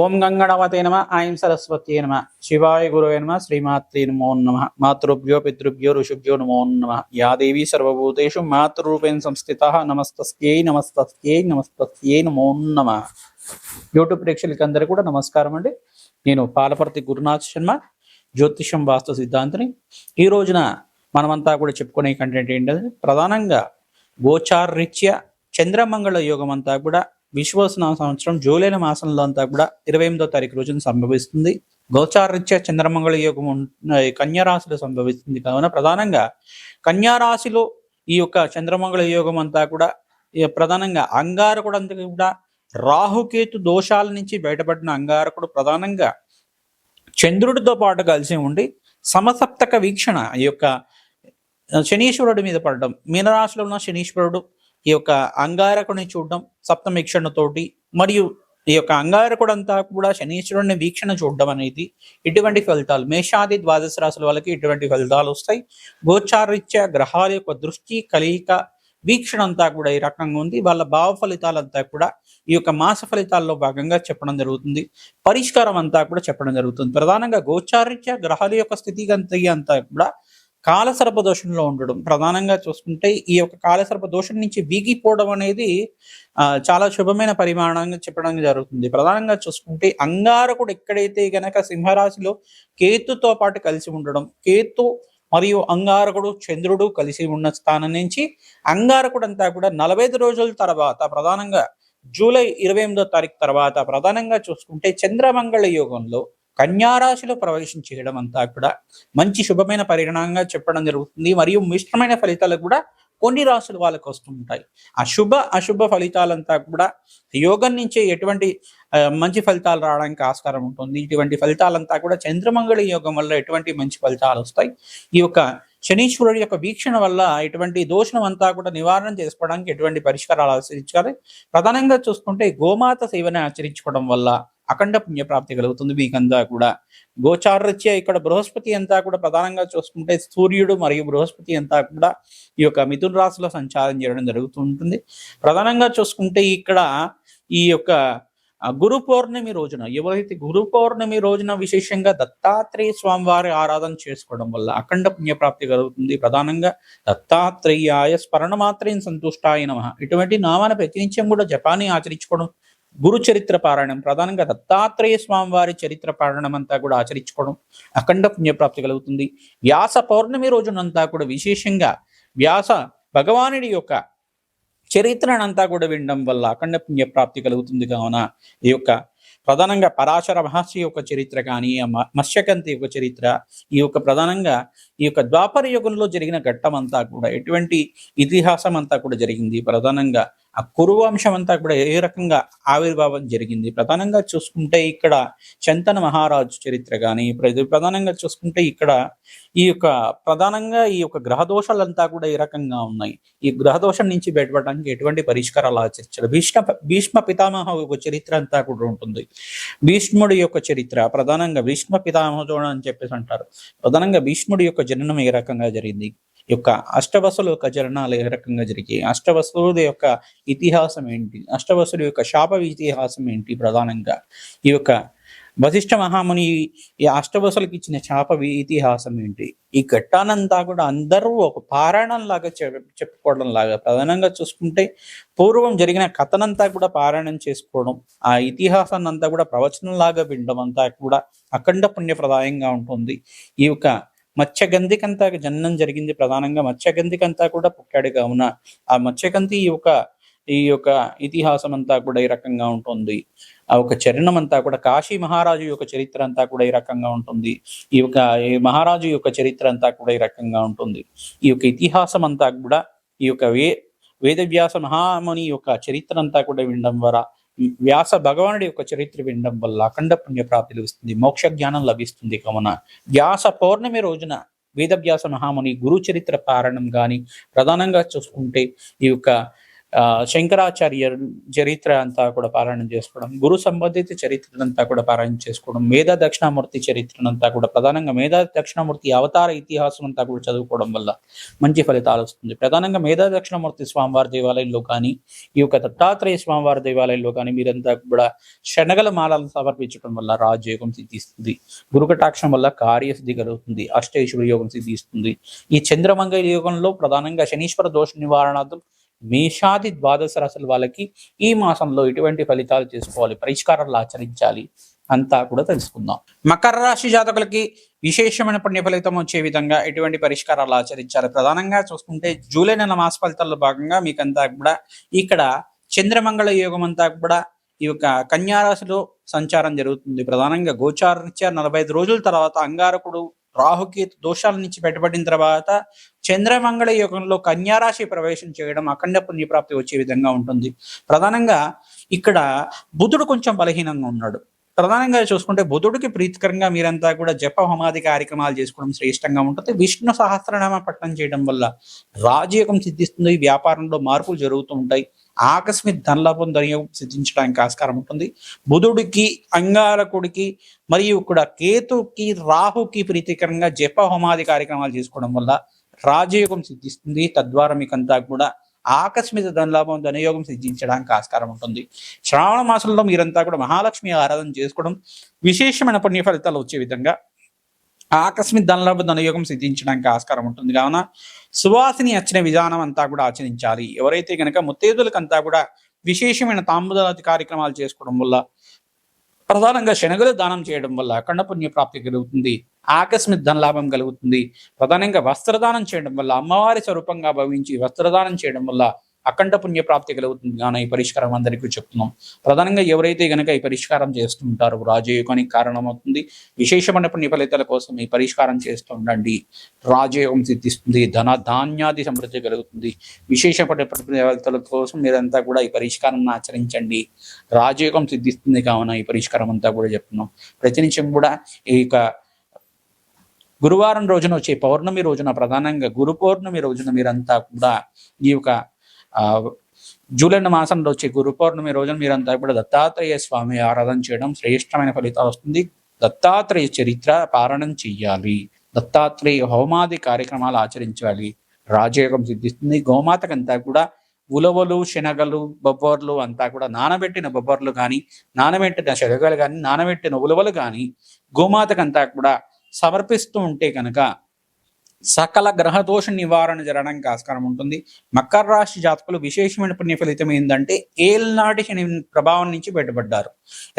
ఓం గంగణవతే నమ ఐం సరస్వతి నమ శివాయ గురువే నమ శ్రీమాత్రే నమో నమ మాతృభ్యో పితృభ్యో ఋషుభ్యో నమో నమ యా దేవీ సర్వభూతేషు మాతృరూపేణ సంస్థిత నమస్తస్యై నమస్తస్యై నమస్తస్యై నమో నమ. యూట్యూబ్ ప్రేక్షకులందరూ కూడా నమస్కారం అండి. నేను పాలపర్తి గురునాథ్ శర్మ జ్యోతిషం వాస్తు సిద్ధాంతిని. ఈ రోజున మనమంతా కూడా చెప్పుకునే కంటెంట్ ఏంటంటే ప్రధానంగా గోచారరీత్యా చంద్రమంగళ యోగం అంతా కూడా విశ్వసన సంవత్సరం జూలై మాసంలో అంతా కూడా ఇరవై ఎనిమిదో తారీఖు రోజున సంభవిస్తుంది. గోచారరీత్యా చంద్రమంగళ యోగం కన్యారాశిలో సంభవిస్తుంది. కావున ప్రధానంగా కన్యారాశిలో ఈ యొక్క చంద్రమంగళ యోగం అంతా కూడా ప్రధానంగా అంగారకుడు అంతా కూడా రాహుకేతు దోషాల నుంచి బయటపడిన అంగారకుడు ప్రధానంగా చంద్రుడితో పాటు కలిసి ఉండి సమసప్తక వీక్షణ ఈ యొక్క శనీశ్వరుడి మీద పడడం. మీనరాశిలో ఉన్న శనీశ్వరుడు ఈ యొక్క అంగారకుడిని చూడడం సప్తమీక్షణతోటి మరియు ఈ యొక్క అంగారకుడంతా కూడా శనీశ్వరుడిని వీక్షణ చూడడం అనేది ఇటువంటి ఫలితాలు. మేషాది ద్వాదశ రాశుల వాళ్ళకి ఇటువంటి ఫలితాలు వస్తాయి. గోచారీత్యా గ్రహాల యొక్క దృష్టి కలయిక వీక్షణ అంతా కూడా ఈ రకంగా ఉంది. వాళ్ళ భావ ఫలితాలంతా కూడా ఈ యొక్క మాస ఫలితాల్లో భాగంగా చెప్పడం జరుగుతుంది. పరిష్కారం అంతా కూడా చెప్పడం జరుగుతుంది. ప్రధానంగా గోచారీత్యా గ్రహాల యొక్క స్థితిగతి అంతా కూడా కాలసర్ప దోషంలో ఉండడం. ప్రధానంగా చూసుకుంటే ఈ యొక్క కాలసర్ప దోషం నుంచి వీగిపోవడం అనేది చాలా శుభమైన పరిమాణంగా చెప్పడం జరుగుతుంది. ప్రధానంగా చూసుకుంటే అంగారకుడు ఎక్కడైతే గనక సింహరాశిలో కేతుతో పాటు కలిసి ఉండడం కేతు మరియు అంగారకుడు చంద్రుడు కలిసి ఉన్న స్థానం నుంచి అంగారకుడు అంతా కూడా నలభై ఐదు రోజుల తర్వాత ప్రధానంగా జూలై ఇరవై ఎనిమిదో తారీఖు తర్వాత ప్రధానంగా చూసుకుంటే చంద్రమంగళ యోగంలో కన్యారాశిలో ప్రవేశం చేయడం అంతా కూడా మంచి శుభమైన పరిణామంగా చెప్పడం జరుగుతుంది. మరియు మిశ్రమైన ఫలితాలు కూడా కొన్ని రాశులు వాళ్ళకి వస్తుంటాయి అశుభ అశుభ ఫలితాలంతా కూడా యోగం నుంచి ఎటువంటి మంచి ఫలితాలు రావడానికి ఆస్కారం ఉంటుంది. ఇటువంటి ఫలితాలంతా కూడా చంద్రమంగళ యోగం వల్ల ఎటువంటి మంచి ఫలితాలు వస్తాయి. ఈ యొక్క శనీశ్వరుడి యొక్క వీక్షణ వల్ల ఎటువంటి దోషం అంతా కూడా నివారణ చేసుకోవడానికి ఎటువంటి పరిష్కారాలు ఆచరించాలి ప్రధానంగా చూసుకుంటే గోమాత సేవని ఆచరించుకోవడం వల్ల అఖండ పుణ్యప్రాప్తి కలుగుతుంది. మీకంతా కూడా గోచారరీత్యా ఇక్కడ బృహస్పతి అంతా కూడా ప్రధానంగా చూసుకుంటే సూర్యుడు మరియు బృహస్పతి అంతా కూడా ఈ యొక్క మిథున రాశిలో సంచారం చేయడం జరుగుతుంటుంది. ప్రధానంగా చూసుకుంటే ఇక్కడ ఈ యొక్క గురు పౌర్ణమి రోజున ఎవరైతే గురు పౌర్ణమి రోజున విశేషంగా దత్తాత్రేయ స్వామివారి ఆరాధన చేసుకోవడం వల్ల అఖండ పుణ్యప్రాప్తి కలుగుతుంది. ప్రధానంగా దత్తాత్రేయాయ స్మరణ మాత్రం సంతుష్టాయ నమ. ఇటువంటి నామాన్ని ప్రతినిత్యం కూడా జపాన్ని ఆచరించుకోవడం గురు చరిత్ర పారాయణం ప్రధానంగా దత్తాత్రేయ స్వామివారి చరిత్ర పారాయణం అంతా కూడా ఆచరించుకోవడం అఖండ పుణ్యప్రాప్తి కలుగుతుంది. వ్యాస పౌర్ణమి రోజునంతా కూడా విశేషంగా వ్యాస భగవానుడి యొక్క చరిత్రనంతా కూడా వినడం వల్ల అఖండ పుణ్యప్రాప్తి కలుగుతుంది కావున ఈ యొక్క ప్రధానంగా పరాశర మహర్షి యొక్క చరిత్ర కానీ మ- మత్స్యకంతి యొక్క చరిత్ర ఈ యొక్క ప్రధానంగా ఈ యొక్క ద్వాపర యుగంలో జరిగిన ఘట్టం అంతా కూడా ఎటువంటి ఇతిహాసం అంతా కూడా జరిగింది. ప్రధానంగా ఆ కురువంశం అంతా కూడా ఏ రకంగా ఆవిర్భావం జరిగింది? ప్రధానంగా చూసుకుంటే ఇక్కడ చంతన మహారాజు చరిత్ర కానీ ప్రధానంగా చూసుకుంటే ఇక్కడ ఈ యొక్క ప్రధానంగా ఈ యొక్క గ్రహ దోషాలంతా కూడా ఈ రకంగా ఉన్నాయి? ఈ గ్రహదోషం నుంచి బయటపడడానికి ఎటువంటి పరిష్కారాలు ఆచరించారు భీష్మ భీష్మ పితామహ యొక్క చరిత్ర అంతా కూడా ఉంటుంది. భీష్ముడి యొక్క చరిత్ర ప్రధానంగా భీష్మ పితామహుడు అని చెప్పేసి అంటారు. ప్రధానంగా భీష్ముడి యొక్క జననం ఏ రకంగా జరిగింది? యొక్క అష్టవసుల యొక్క జరణాలు ఏ రకంగా జరిగాయి? అష్టవసుల యొక్క ఇతిహాసం ఏంటి? అష్టవసుల యొక్క శాప ఇతిహాసం ఏంటి ప్రధానంగా? ఈ యొక్క వశిష్ఠ మహాముని ఈ అష్టవసులకు ఇచ్చిన శాప ఇతిహాసం ఏంటి? ఈ ఘట్టానంతా కూడా అందరూ ఒక పారాయణం లాగా చెప్- చెప్పుకోవడం లాగా ప్రధానంగా చూసుకుంటే పూర్వం జరిగిన కథనంతా కూడా పారాయణం చేసుకోవడం ఆ ఇతిహాసాన్ని అంతా కూడా ప్రవచనం లాగా వినడం అంతా కూడా అఖండ పుణ్యప్రదాయంగా ఉంటుంది. ఈ యొక్క మత్స్యగంధికంతా జననం జరిగింది ప్రధానంగా. మత్స్యగంధికంతా కూడా పుట్టాడు కావున. ఆ మత్స్యగంధి ఈ యొక్క ఈ యొక్క ఇతిహాసం అంతా కూడా ఈ రకంగా ఉంటుంది. ఆ ఒక చరణం అంతా కూడా కాశీ మహారాజు యొక్క చరిత్ర అంతా కూడా ఈ రకంగా ఉంటుంది. ఈ యొక్క ఈ మహారాజు యొక్క చరిత్ర అంతా కూడా ఈ రకంగా ఉంటుంది. ఈ యొక్క ఇతిహాసం అంతా కూడా ఈ యొక్క వే వేదవ్యాస మహాముని యొక్క చరిత్ర అంతా కూడా వినడం ద్వారా వ్యాస భగవానుడి యొక్క చరిత్ర వినడం వల్ల అఖండ పుణ్యప్రాప్తి లభిస్తుంది మోక్ష జ్ఞానం లభిస్తుంది. కావున వ్యాస పౌర్ణమి రోజున వేదవ్యాస మహాముని గురు చరిత్ర పారణం కానీ ప్రధానంగా చూసుకుంటే ఈ యొక్క శంకరాచార్య చరిత్ర అంతా కూడా పారాయణం చేసుకోవడం గురు సంబంధిత చరిత్రనంతా కూడా పారాయణం చేసుకోవడం మేధా దక్షిణామూర్తి చరిత్రనంతా కూడా ప్రధానంగా మేధా దక్షిణామూర్తి అవతార ఇతిహాసం అంతా కూడా చదువుకోవడం వల్ల మంచి ఫలితాలు వస్తుంది. ప్రధానంగా మేధా దక్షిణామూర్తి స్వామివారి దేవాలయంలో కానీ ఈ యొక్క దత్తాత్రేయ స్వామివారి దేవాలయంలో కానీ మీరంతా కూడా శనగల మాలను సమర్పించడం వల్ల రాజయోగం సిద్ధిస్తుంది. గురుకటాక్షం వల్ల కార్యసిద్ధి కలుగుతుంది. అష్టైశ్వర్య యోగం సిద్ధిస్తుంది. ఈ చంద్రమంగళ యోగంలో ప్రధానంగా శనీశ్వర దోష నివారణార్థం మేషాది ద్వాదశ రాశుల వాళ్ళకి ఈ మాసంలో ఎటువంటి ఫలితాలు చేసుకోవాలి? పరిష్కారాలు ఆచరించాలి అంతా కూడా తెలుసుకుందాం. మకర రాశి జాతకులకి విశేషమైన పుణ్య ఫలితం వచ్చే విధంగా ఎటువంటి పరిష్కారాలు ఆచరించాలి? ప్రధానంగా చూసుకుంటే జూలై నెల మాస ఫలితాల్లో భాగంగా మీకంతా కూడా ఇక్కడ చంద్రమంగళ యోగం అంతా కూడా ఈ యొక్క కన్యారాశిలో సంచారం జరుగుతుంది. ప్రధానంగా గోచారరీత్యా నలభై ఐదు రోజుల తర్వాత అంగారకుడు రాహుకేతు దోషాల నుంచి బయటపడిన తర్వాత చంద్రమంగళ యుగంలో కన్యారాశి ప్రవేశం చేయడం అఖండ పుణ్యప్రాప్తి వచ్చే విధంగా ఉంటుంది. ప్రధానంగా ఇక్కడ బుధుడు కొంచెం బలహీనంగా ఉన్నాడు. ప్రధానంగా చూసుకుంటే బుధుడికి ప్రీతికరంగా మీరంతా కూడా జప హోమాది కార్యక్రమాలు చేసుకోవడం శ్రేష్టంగా ఉంటుంది. విష్ణు సహస్రనామ పట్టణం చేయడం వల్ల రాజయోగం సిద్ధిస్తుంది. వ్యాపారంలో మార్పులు జరుగుతూ ఉంటాయి. ఆకస్మిక ధనలాభం ధనయోగం సిద్ధించడానికి ఆస్కారం ఉంటుంది. బుధుడికి అంగారకుడికి మరియు ఇక్కడ కేతుకి రాహుకి ప్రీతికరంగా జప హోమాది కార్యక్రమాలు చేసుకోవడం వల్ల రాజయోగం సిద్ధిస్తుంది. తద్వారా మీకంతా కూడా ఆకస్మిక ధనలాభం ధనయోగం సిద్ధించడానికి ఆస్కారం ఉంటుంది. శ్రావణ మాసంలో మీరంతా కూడా మహాలక్ష్మి ఆరాధన చేసుకోవడం విశేషమైన పుణ్య ఫలితాలు వచ్చే విధంగా ఆకస్మిక ధనలాభ ధనయోగం సిద్ధించడానికి ఆస్కారం ఉంటుంది. కావున సువాసిని వచ్చిన విధానం అంతా కూడా ఆచరించాలి. ఎవరైతే కనుక ముత్తేదులకంతా కూడా విశేషమైన తాంబూలాది కార్యక్రమాలు చేసుకోవడం వల్ల ప్రధానంగా శనగలు దానం చేయడం వల్ల అఖండ ప్రాప్తి కలుగుతుంది. ఆకస్మిక ధనలాభం కలుగుతుంది. ప్రధానంగా వస్త్రదానం చేయడం వల్ల అమ్మవారి స్వరూపంగా భావించి వస్త్రదానం చేయడం వల్ల అఖండ పుణ్యప్రాప్తి కలుగుతుంది. కానీ ఈ పరిష్కారం అందరికీ చెప్తున్నాం. ప్రధానంగా ఎవరైతే గనక ఈ పరిష్కారం చేస్తుంటారో రాజయోగానికి కారణమవుతుంది. విశేషమైన పుణ్య ఫలితాల కోసం ఈ పరిష్కారం చేస్తూ ఉండండి. రాజయోగం సిద్ధిస్తుంది. ధన ధాన్యాది సమృద్ధి కలుగుతుంది. విశేషమైన పుణ్య ఫలితాల కోసం మీరంతా కూడా ఈ పరిష్కారం ఆచరించండి. రాజయోగం సిద్ధిస్తుంది కావున ఈ పరిష్కారం అంతా కూడా చెప్తున్నాం. ప్రతి నిమిషం కూడా ఈ యొక్క గురువారం రోజున వచ్చే పౌర్ణమి రోజున ప్రధానంగా గురు పౌర్ణమి రోజున మీరంతా కూడా ఈ యొక్క జూలై మాసంలో వచ్చే గురు పౌర్ణమి రోజున మీరంతా కూడా దత్తాత్రేయ స్వామి ఆరాధన చేయడం శ్రేష్టమైన ఫలితాలు వస్తుంది. దత్తాత్రేయ చరిత్ర పారాయణం చెయ్యాలి. దత్తాత్రేయ హోమాది కార్యక్రమాలు ఆచరించాలి. రాజయోగం సిద్ధిస్తుంది. గోమాతకంతా కూడా ఉలవలు శనగలు బొబ్బర్లు అంతా కూడా నానబెట్టిన బొబ్బర్లు కానీ నానబెట్టిన శనగలు కానీ నానబెట్టిన ఉలవలు కానీ గోమాతకంతా కూడా సమర్పిస్తూ ఉంటే కనుక సకల గ్రహదోష నివారణ జరగడానికి ఆస్కారం ఉంటుంది. మకర రాశి జాతకులు విశేషమైన పుణ్య ఫలితం ఏంటంటే ఏల్నాటి శని ప్రభావం నుంచి బయటపడ్డారు.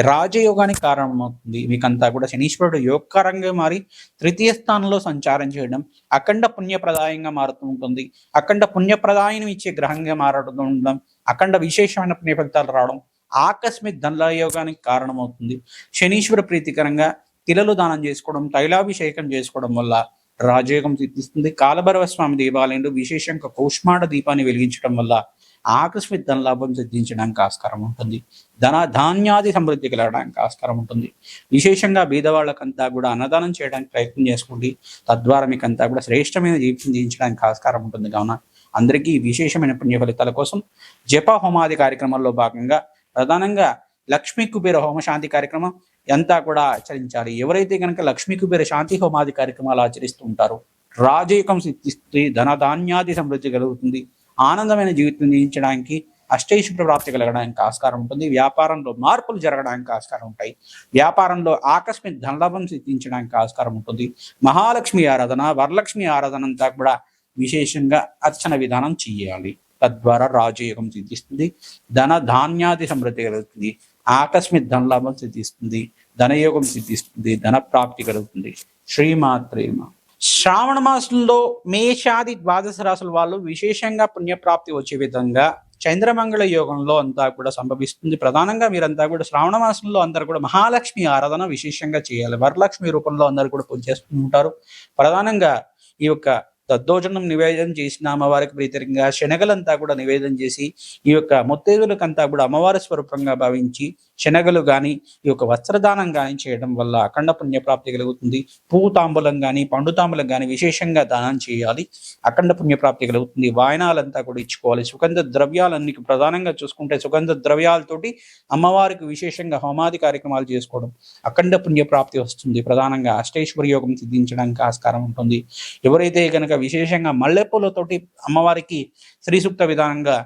రాజయోగానికి కారణమవుతుంది. మీకంతా కూడా శనీశ్వరుడు యోగకరంగా మారి తృతీయ స్థానంలో సంచారం చేయడం అఖండ పుణ్యప్రదాయంగా మారుతూ ఉంటుంది. అఖండ పుణ్యప్రదాయం ఇచ్చే గ్రహంగా మారడుతూ ఉండడం అఖండ విశేషమైన పుణ్య ఫలితాలు రావడం ఆకస్మిక ధనయోగానికి కారణమవుతుంది. శనీశ్వర ప్రీతికరంగా తిలలు దానం చేసుకోవడం తైలాభిషేకం చేసుకోవడం వల్ల రాజయోగం సిద్ధిస్తుంది కాలభైరవ స్వామి దేవాలయంలో విశేషంగా కౌష్మాడ దీపాన్ని వెలిగించడం వల్ల ఆకస్మిక ధనలాభం సిద్ధించడానికి ఆస్కారం ఉంటుంది. ధన ధాన్యాది సమృద్ధి కలగడానికి ఆస్కారం ఉంటుంది. విశేషంగా బీదవాళ్ళకంతా కూడా అన్నదానం చేయడానికి ప్రయత్నం చేసుకోండి. తద్వారా మీకంతా కూడా శ్రేష్టమైన జీవితం జీవించడానికి ఆస్కారం ఉంటుంది. కావున అందరికీ విశేషమైన పుణ్య ఫలితాల కోసం జప హోమాది కార్యక్రమంలో భాగంగా ప్రధానంగా లక్ష్మీ కుబేర హోమ శాంతి కార్యక్రమం అంతా కూడా ఆచరించాలి. ఎవరైతే కనుక లక్ష్మీ కుబేర శాంతి హోమాది కార్యక్రమాలు ఆచరిస్తూ ఉంటారో రాజయోగం సిద్ధిస్తుంది ధన ధాన్యాది సమృద్ధి కలుగుతుంది. ఆనందమైన జీవితం జీవించడానికి అష్టైశ్వర ప్రాప్తి కలగడానికి ఆస్కారం ఉంటుంది. వ్యాపారంలో మార్పులు జరగడానికి ఆస్కారం ఉంటాయి. వ్యాపారంలో ఆకస్మిక ధనలాభం సిద్ధించడానికి ఆస్కారం ఉంటుంది. మహాలక్ష్మి ఆరాధన వరలక్ష్మి ఆరాధన అంతా కూడా విశేషంగా అర్చన విధానం చేయాలి. తద్వారా రాజయోగం సిద్ధిస్తుంది. ధన ధాన్యాది సమృద్ధి కలుగుతుంది. ఆకస్మిక ధనలాభం సిద్ధిస్తుంది ధనయోగం సిద్ధిస్తుంది ధన ప్రాప్తి కలుగుతుంది శ్రీమాత్రేమ శ్రావణ మాసంలో మేషాది ద్వాదశ రాసుల వాళ్ళు విశేషంగా పుణ్యప్రాప్తి వచ్చే విధంగా చంద్రమంగళ యోగంలో అంతా కూడా సంభవిస్తుంది. ప్రధానంగా మీరంతా కూడా శ్రావణ మాసంలో అందరూ కూడా మహాలక్ష్మి ఆరాధన విశేషంగా చేయాలి. వరలక్ష్మి రూపంలో అందరు కూడా పూజ చేస్తూ ఉంటారు. ప్రధానంగా ఈ యొక్క దద్దోజనం నివేదన చేసిన అమ్మవారికి ప్రీతికరంగా శనగలంతా కూడా నివేదన చేసి ఈ యొక్క ముత్తేదులకంతా కూడా అమ్మవారి స్వరూపంగా భావించి శనగలు గాని ఈ యొక్క వస్త్రదానం గాని చేయడం వల్ల అఖండ పుణ్య ప్రాప్తి కలుగుతుంది. పువ్వు తాంబూలం కానీ పండు తాంబూలం కానీ విశేషంగా దానం చేయాలి. అఖండ పుణ్య ప్రాప్తి కలుగుతుంది. వాయనాలంతా కూడా ఇచ్చుకోవాలి. సుగంధ ద్రవ్యాలన్నీ ప్రధానంగా చూసుకుంటే సుగంధ ద్రవ్యాలతోటి అమ్మవారికి విశేషంగా హోమాది కార్యక్రమాలు చేసుకోవడం అఖండ పుణ్య ప్రాప్తి వస్తుంది. ప్రధానంగా అష్టైశ్వర యోగం సిద్ధించడానికి ఆస్కారం ఉంటుంది. ఎవరైతే కనుక విశేషంగా మల్లెపూలతోటి అమ్మవారికి శ్రీసూక్త విధానంగా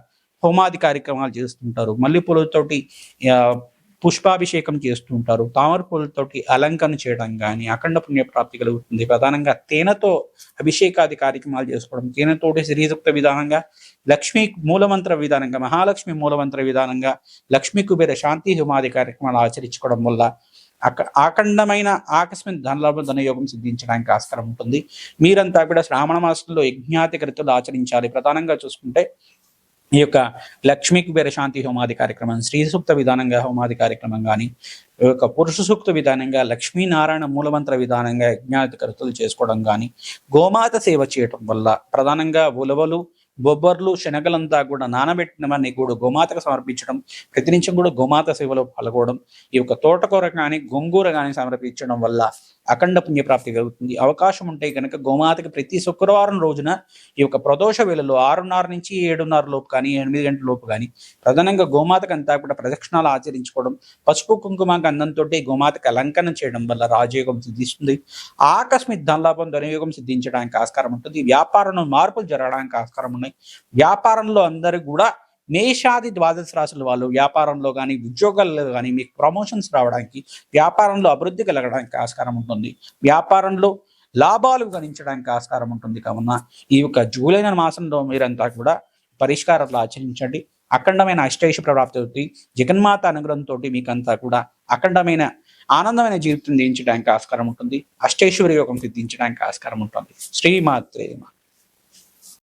హోమాది కార్యక్రమాలు చేస్తుంటారు. మల్లెపూలతోటి పుష్పాభిషేకం చేస్తుంటారు. తామర పూలతోటి అలంకరణ చేయడం కానీ అఖండ పుణ్య ప్రాప్తి కలుగుతుంది. ప్రధానంగా తేనెతో అభిషేకాది కార్యక్రమాలు చేసుకోవడం తేనెతోటి శ్రీసూక్త విధానంగా లక్ష్మీ మూలమంత్ర విధానంగా మహాలక్ష్మి మూలమంత్ర విధానంగా లక్ష్మీ కుబేర శాంతి హోమాది కార్యక్రమాలు ఆచరించుకోవడం వల్ల ఆఖండమైన ఆకస్మిక ధనలాభ ధనయోగం సిద్ధించడానికి ఆస్కారం ఉంటుంది. మీరంతా కూడా శ్రావణ మాసంలో యజ్ఞాతి కృతులు ఆచరించాలి. ప్రధానంగా చూసుకుంటే ఈ యొక్క లక్ష్మీ కుబేర శాంతి హోమాది కార్యక్రమం శ్రీ సూక్త విధానంగా హోమాది కార్యక్రమం కానీ ఈ యొక్క పురుష సూక్త విధానంగా లక్ష్మీనారాయణ మూలమంత్ర విధానంగా యజ్ఞాతి కృతులు చేసుకోవడం కానీ గోమాత సేవ చేయటం వల్ల ప్రధానంగా ఉలవలు బొబ్బర్లు శనగలంతా కూడా నానబెట్టినవన్నీ కూడా గోమాతకు సమర్పించడం ప్రతినిత్యం కూడా గోమాత సేవలో పాల్గొనడం ఈ యొక్క తోటకూర కానీ గొంగూర కానీ సమర్పించడం వల్ల అఖండ పుణ్యప్రాప్తి కలుగుతుంది. అవకాశం ఉంటే కనుక గోమాతకి ప్రతి శుక్రవారం రోజున ఈ యొక్క ప్రదోష వేళలో ఆరున్నర నుంచి ఏడున్నర లోపు కానీ ఎనిమిది గంటల లోపు కానీ ప్రధానంగా గోమాతకు అంతా కూడా ప్రదక్షిణాలు ఆచరించుకోవడం పసుపు కుంకుమ గంధంతో గోమాతకు అలంకరణ చేయడం వల్ల రాజయోగం సిద్ధిస్తుంది. ఆకస్మిక ధనలాభం ధనయోగం సిద్ధించడానికి ఆస్కారం ఉంటుంది. వ్యాపారంలో మార్పులు జరగడానికి ఆస్కారం ఉన్నాయి. వ్యాపారంలో అందరూ కూడా మేషాది ద్వాదశ రాశుల వాళ్ళు వ్యాపారంలో కానీ ఉద్యోగాల్లో కానీ మీకు ప్రమోషన్స్ రావడానికి వ్యాపారంలో అభివృద్ధి కలగడానికి ఆస్కారం ఉంటుంది. వ్యాపారంలో లాభాలు గణించడానికి ఆస్కారం ఉంటుంది. కావున ఈ యొక్క జూలై మాసంలో మీరంతా కూడా పరిష్కారాలు ఆచరించండి. అఖండమైన అష్టైష ప్రాప్తి జగన్మాత అనుగ్రహంతో మీకంతా కూడా అఖండమైన ఆనందమైన జీవితం దించడానికి ఆస్కారం ఉంటుంది. అష్టైశ్వర్య యోగం సిద్ధించడానికి ఆస్కారం ఉంటుంది. శ్రీమాత్రేమ